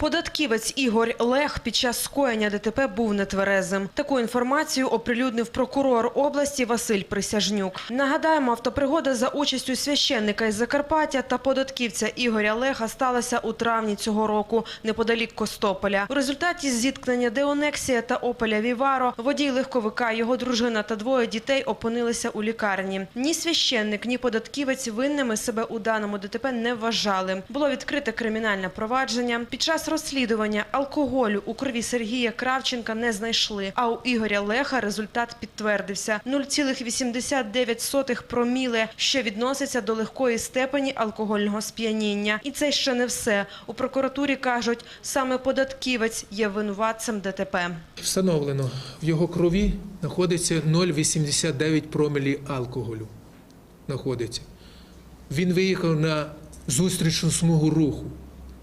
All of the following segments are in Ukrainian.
Податківець Ігор Лех під час скоєння ДТП був нетверезим. Таку інформацію оприлюднив прокурор області Василь Присяжнюк. Нагадаємо, автопригода за участю священника із Закарпаття та податківця Ігоря Леха сталася у травні цього року неподалік Костополя. У результаті зіткнення Деонексія та Опеля Віваро водій легковика, його дружина та двоє дітей опинилися у лікарні. Ні священник, ні податківець винними себе у даному ДТП не вважали. Було відкрите кримінальне провадження. Під час розслідування алкоголю у крові Сергія Кравченка не знайшли, а у Ігоря Леха результат підтвердився – 0,89 проміле, що відноситься до легкої степені алкогольного сп'яніння. І це ще не все. У прокуратурі кажуть, саме податківець є винуватцем ДТП. Встановлено, в його крові знаходиться 0,89 промілі алкоголю. Знаходиться. Він виїхав на зустрічну смугу руху,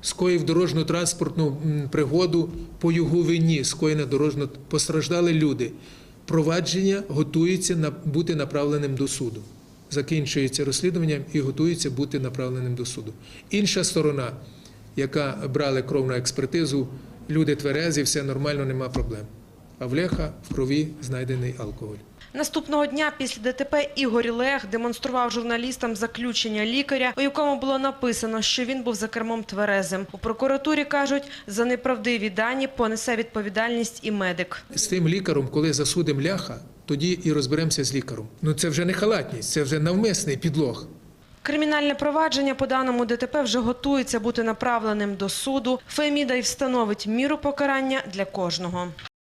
скоїв дорожньо-транспортну пригоду по його вині, скоєна дорожньо постраждали люди. Провадження готується на бути направленим до суду. Закінчується розслідуванням і готується бути направленим до суду. Інша сторона, яка брала кров на експертизу, люди тверезі, все нормально, нема проблем. А в Леха в крові знайдений алкоголь. Наступного дня після ДТП Ігор Лех демонстрував журналістам заключення лікаря, у якому було написано, що він був за кермом тверезим. У прокуратурі кажуть, за неправдиві дані понесе відповідальність і медик. З тим лікарем, коли засудимо ляха, тоді і розберемося з лікарем. Ну це вже не халатність, це вже навмисний підлог. Кримінальне провадження по даному ДТП вже готується бути направленим до суду. Феміда й встановить міру покарання для кожного.